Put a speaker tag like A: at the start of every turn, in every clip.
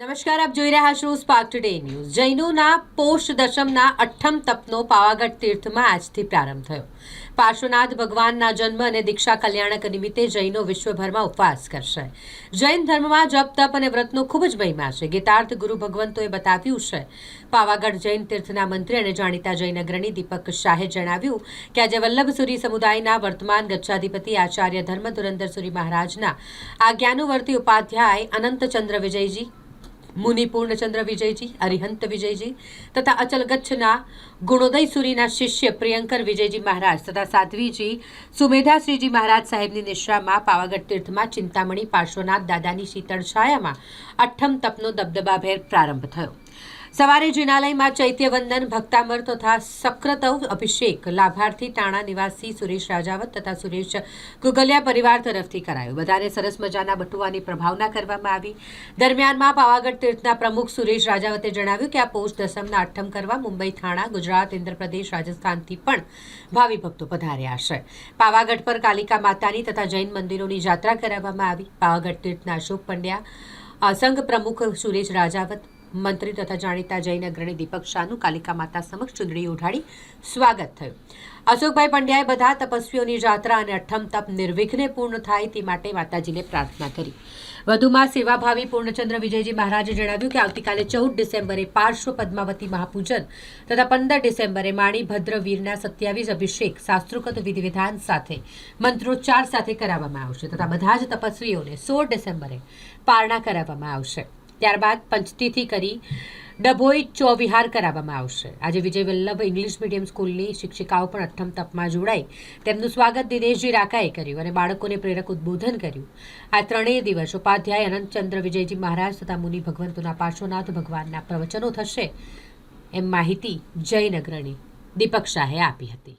A: નમસ્કાર, આપ જોઈ રહ્યા છો સ્પાર્ક ટુડે ન્યૂઝ જૈનોના પોષ દશમના અઠ્ઠમ તપનો પાવાગઢ તીર્થમાં આજથી પ્રારંભ થયો. પાર્શ્વનાથ ભગવાનના જન્મ અને દીક્ષા કલ્યાણક નિમિત્તે જૈનો વિશ્વભરમાં ઉપવાસ કરશે. જૈન ધર્મમાં જપ, તપ અને વ્રતનો ખૂબ જ મહિમા છે. ગીતાર્થ ગુરુ ભગવંતોએ બતાવ્યું છે. પાવાગઢ જૈન તીર્થના મંત્રી અને જાણીતા જૈન અગ્રણી દીપક શાહે જણાવ્યું કે આજે વલ્લભસુરી સમુદાયના વર્તમાન ગચ્છાધિપતિ આચાર્ય ધર્મ ધુરંધરસુરી મહારાજના આજ્ઞાનુવર્તી ઉપાધ્યાય અનંતચંદ્ર વિજયજી મુનિ પૂર્ણચંદ્ર વિજયજી, અરિહંત વિજયજી તથા અચલ ગચ્છના ગુણોદય સુરીના શિષ્ય પ્રિયંકર વિજયજી મહારાજ તથા સાધ્વીજી સુમેધાશ્રીજી મહારાજ સાહેબની નિશ્રામાં પાવાગઢ તીર્થમાં ચિંતામણી પાર્શ્વનાથ દાદાની શીતળ છાયામાં અઠ્ઠમ તપનો દબદબાભેર પ્રારંભ થયો. સવારે જિનાલયમાં ચૈત્યવંદન, ભક્તામર તથા સક્રતવ અભિષેક લાભાર્થી ટાણા નિવાસી સુરેશ રાજાવત તથા સુરેશ ગુગલિયા પરિવાર તરફથી કરાયો. બધાને સરસ મજાના બટુવાની પ્રભાવના કરવામાં આવી. દરમિયાનમાં પાવાગઢ તીર્થના પ્રમુખ સુરેશ રાજાવતે જણાવ્યું કે આ પોષ દસમના અઠ્ઠમ કરવા મુંબઈ, થાણા, ગુજરાત આંધ્રપ્રદેશ રાજસ્થાનથી પણ ભાવિ ભક્તો પધાર્યા છે. પાવાગઢ પર કાલિકા માતાની તથા જૈન મંદિરોની જાત્રા કરાવવામાં આવી. પાવાગઢ તીર્થના અશોક પંડ્યા સંઘ પ્રમુખ સુરેશ રાજાવત મંત્રી તથા જાણીતા જૈન અગ્રણી દીપક શાહનું કાલિકા માતા સમક્ષ ચૂંદડી ઉઠાડી સ્વાગત થયું. અશોકભાઈ પંડ્યાએ બધા તપસ્વીઓની જાત્રા અને અઠમ તપ નિર્વિઘ્ને પૂર્ણ થાય તે માટે માતાજીને પ્રાર્થના કરી. વધુમાં સેવાભાવી પૂર્ણચંદ્ર વિજયજી મહારાજે જણાવ્યું કે આવતીકાલે ચૌદ ડિસેમ્બરે પાર્શ્વ પદ્માવતી મહાપૂજન તથા પંદર ડિસેમ્બરે માણીભદ્ર વીરના સત્યાવીસ અભિષેક શાસ્ત્રોકત વિધિવિધાન સાથે મંત્રોચ્ચાર સાથે કરાવવામાં આવશે તથા બધા જ તપસ્વીઓને સોળ ડિસેમ્બરે પારણા કરાવવામાં આવશે. ત્યારબાદ પંચતીથી કરી ડભોઈ ચોવિહાર કરાવવામાં આવશે. આજે વિજય વલ્લભ ઇંગ્લિશ મીડિયમ સ્કૂલની શિક્ષિકાઓ પણ અઠ્ઠમ તપમાં જોડાઈ. તેમનું સ્વાગત દિનેશજી રાકાએ કર્યું અને બાળકોને પ્રેરક ઉદ્બોધન કર્યું. આ ત્રણેય દિવસ ઉપાધ્યાય અનંતચંદ્ર વિજયજી મહારાજ તથા મુનિ ભગવંતોના પાર્શ્વનાથ ભગવાનના પ્રવચનો થશે એમ માહિતી જયનગરની દીપક શાહે આપી હતી.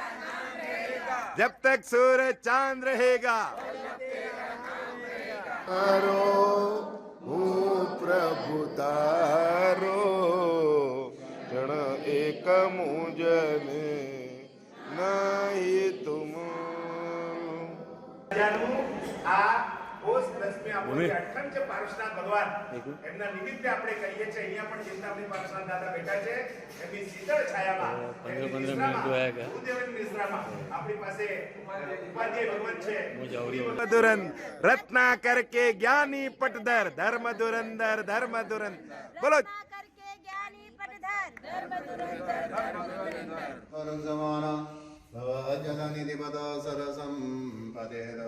B: जब तक सूरज चांद रहेगा
C: તારો હું પ્રભુ તારો
B: જણ એક મુજને નહીં તુમ
D: રાજાનું આ ભૂમિ. જે પારસનાથ ભગવાન. એમના નિમિત્તે આપણે કહીએ છીએ અહીંયા પણ ચિંતામણી પારસનાથ દાદા બેઠા છે એમની શીતળ છાયામાં. પંદર પંદર મિનિટ
B: જોયા કે ગુરુદેવની જ્ઞાની પટદર ધર્મ ધુરંદર ધર્મ ધુરન બોલો
C: ભવ જનનિધિપદ સરસમ પદેદ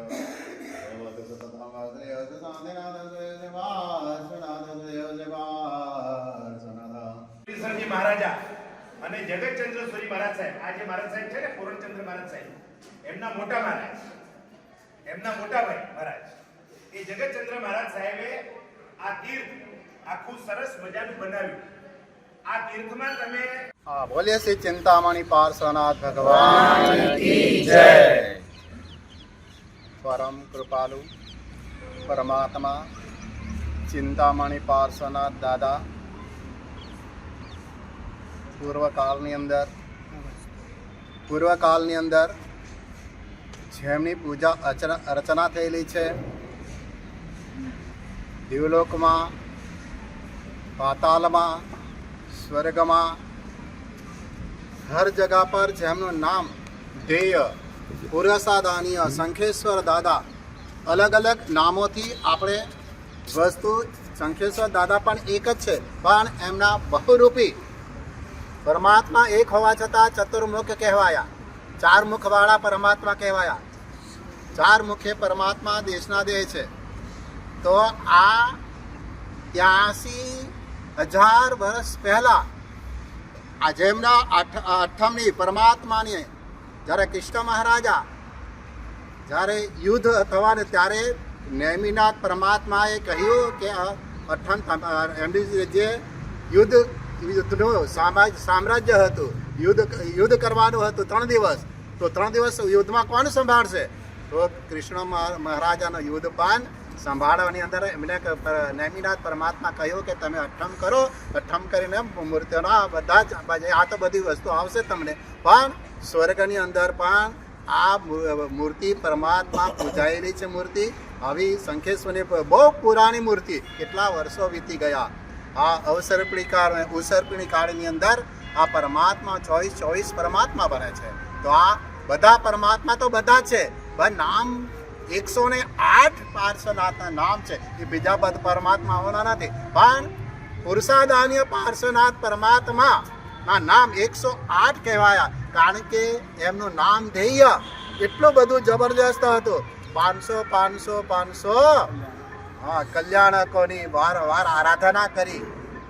D: સરજી મહારાજા સરસ મજાનું બનાવ્યું. આ તીર્થમાં તમે
C: હા બોલે ચિંતામણી પાર્શ્વનાથ ભગવાન. પરમ કૃપાલુ. પરમાત્મા, ચિંતામણી પાર્શ્વનાથ દાદા, પૂર્વકાળની અંદર પૂર્વકાળની અંદર જેમની પૂજા અર્ચના અર્ચના થયેલી છે. દેવલોકમાં, પાતાલમાં, સ્વર્ગમાં, હર જગા પર જેમનું નામ ધ્યેય, પુરસાદાનીય, શંખેશ્વર દાદા અલગ અલગ નામોથી આપણે વસ્તુ શંખેશ્વર દાદા પણ એક જ છે, પણ એમના બહુરૂપી. પરમાત્મા એક હોવા છતાં ચતુર્મુખ કહેવાયા. ચાર મુખવાળા પરમાત્મા કહેવાયા. ચાર મુખે પરમાત્મા દેશના દેહ છે. તો આ ત્યાસી હજાર વર્ષ પહેલાં આ જેમના આઠ અઠમની પરમાત્માની જ્યારે કૃષ્ણ મહારાજા જ્યારે યુદ્ધ થવાને ત્યારે નેમિનાથ પરમાત્માએ કહ્યું કે અઠન એમની જે યુદ્ધ, યુદ્ધનું સામ્રાજ્ય સામ્રાજ્ય હતું, યુદ્ધ યુદ્ધ કરવાનું હતું ત્રણ દિવસ, તો ત્રણ દિવસ યુદ્ધમાં કોણ સંભાળશે? તો કૃષ્ણ મહા- મહારાજાનો યુદ્ધ પાન સંભાળવાની અંદર એમને નેમિનાથ પરમાત્મા કહ્યું કે, તમે અઠમ કરો. અઠમ કરીને મૂર્તિઓના બધા જ, આ તો બધી વસ્તુ આવશે તમને. પણ સ્વર્ગની અંદર પણ આ મૂર્તિ પરમાત્મા પૂજાયેલી છે મૂર્તિ. આવી સંખેશ્વરની બહુ પુરાણી મૂર્તિ. કેટલા વર્ષો વીતી ગયા. આ અવસર્પણી કાળ ઉસર્પણી કાળની અંદર આ પરમાત્મા ચોવીસ ચોવીસ પરમાત્મા બને છે. તો આ બધા પરમાત્મા તો બધા છે, પણ નામ એકસો ને આઠ પાર્શ્વનાથના નામ છે. એ બીજા બધા પરમાત્માઓના નથી. પણ પુરુષાદાન્ય પાર્શ્વનાથ પરમાત્મા ના નામ એકસો આઠ કહેવાયા. કારણ કે એમનું નામ ધ્યેય એટલું બધું જબરજસ્ત હતું. પાંચસો પાંચસો પાંચસો. હા, કલ્યાણકોની વારંવાર આરાધના કરી.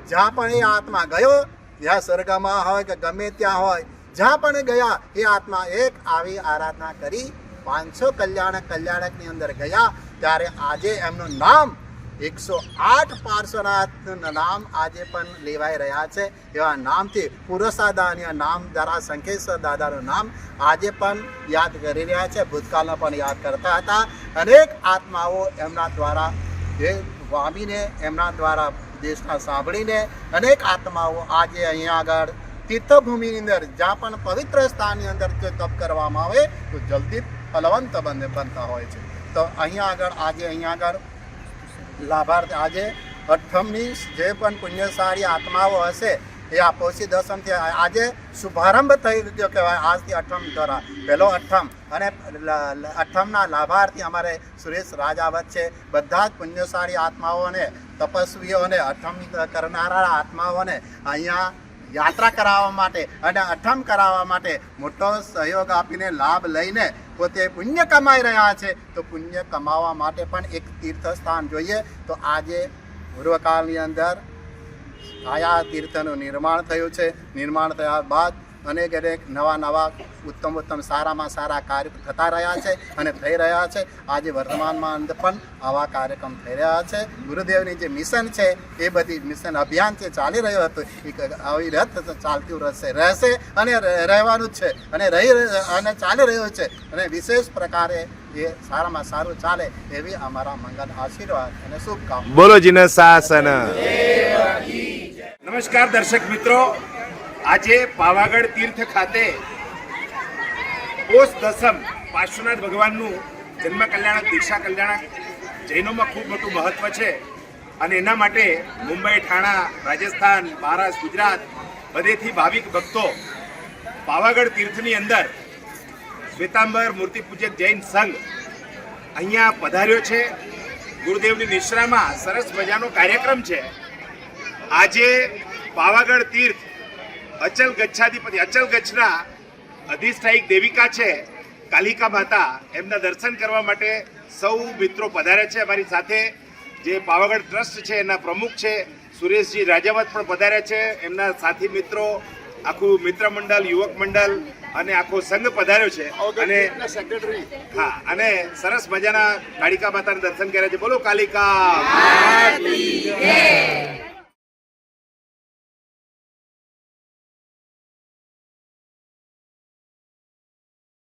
C: જ્યાં પણ એ આત્મા ગયો જ્યાં સ્વર્ગમાં હોય કે ગમે ત્યાં હોય, જ્યાં પણ ગયા, એ આત્મા એક આવી આરાધના કરી પાંચસો કલ્યાણક કલ્યાણકની અંદર ગયા. ત્યારે આજે એમનું નામ એકસો આઠ પાર્શ્વનાથના નામ આજે પણ લેવાઈ રહ્યા છે. એવા નામથી પુરસાદાન્ય નામ દ્વારા શંખેશ્વર દાદાનું નામ આજે પણ યાદ કરી રહ્યા છે. ભૂતકાળમાં પણ યાદ કરતા હતા. અનેક આત્માઓ એમના દ્વારા જે વામીને, એમના દ્વારા દેશના સાંભળીને અનેક આત્માઓ આજે અહીંયા આગળ તીર્થભૂમિની અંદર, જ્યાં પણ પવિત્ર સ્થાનની અંદર જો તપ કરવામાં આવે, તો જલ્દી ફલવંત બને બનતા હોય છે. તો અહીંયા આગળ, આજે અહીંયા આગળ લાભાર્થી આજે અઠમની જે પણ પુણ્યશાળી આત્માઓ હશે એ આ પોષી દસમથી આજે શુભારંભ થઈ ગયો કહેવાય આજથી અઠમ દ્વારા. પહેલો અઠમ અને અઠમના લાભાર્થી અમારે સુરેશ રાજાવત છે. બધા જ પુણ્યશાળી આત્માઓને, તપસ્વીઓને, અઠમ કરનારા આત્માઓને અહીંયા યાત્રા કરાવવા માટે અને અઠમ કરાવવા માટે મોટો સહયોગ આપીને લાભ લઈને પોતે પુણ્ય કમાઈ રહ્યા છે. તો પુણ્ય કમાવા માટે પણ એક તીર્થ સ્થાન જોઈએ. તો આજે પૂર્વકાળની અંદર આયા તીર્થનું નિર્માણ થયું છે. નિર્માણ થયા બાદ અનેક અનેક નવા નવા ઉત્તમ ઉત્તમ સારામાં સારા કાર્ય થતા રહ્યા છે અને થઈ રહ્યા છે. આજે વર્તમાનમાં અંદર પણ આવા કાર્યક્રમ થઈ રહ્યા છે. ગુરુદેવની જે મિશન છે એ બધી મિશન અભિયાન જે ચાલી રહ્યું હતું એ આવી રથ ચાલતું રહેશે રહેશે અને રહેવાનું જ છે. અને રહી અને ચાલી રહ્યું છે. અને વિશેષ પ્રકારે એ સારામાં સારું ચાલે એવી અમારા મંગલ આશીર્વાદ અને શુભકામના.
B: બોલો જીન શાસન
D: નમસ્કાર દર્શક મિત્રો. આજે પાવાગઢ તીર્થ ખાતે પોષ દસમ પાર્શ્વનાથ ભગવાનનું જન્મ કલ્યાણક દીક્ષા કલ્યાણક જૈનોમાં ખૂબ મોટું મહત્વ છે. અને એના માટે મુંબઈ, ઠાણા, રાજસ્થાન, મહારાષ્ટ્ર, ગુજરાત બધેથી ભાવિક ભક્તો પાવાગઢ તીર્થની અંદર શ્વેતાંબર મૂર્તિ પૂજક જૈન સંઘ અહીંયા પધાર્યો છે. ગુરુદેવની નિશ્રામાં સરસ મજાનો કાર્યક્રમ છે. આજે પાવાગઢ તીર્થ અચલ ગચ્છાધિપતિ અચલ ગચ્છના અધિષ્ઠાયિક દેવિકા છે કાલિકા માતા એમના દર્શન કરવા માટે સૌ મિત્રો પધાર્યા છે. અમારી સાથે જે પાવાગઢ ટ્રસ્ટ છે એના પ્રમુખ છે સુરેશજી રાજાવત પણ પધાર્યા છે. એમના સાથી મિત્રો આખું મિત્ર મંડળ યુવક મંડળ અને આખો સંઘ પધાર્યો છે. અને હા અને સરસ મજાના કાલિકા માતાના દર્શન કર્યા છે. બોલો કાલિકા.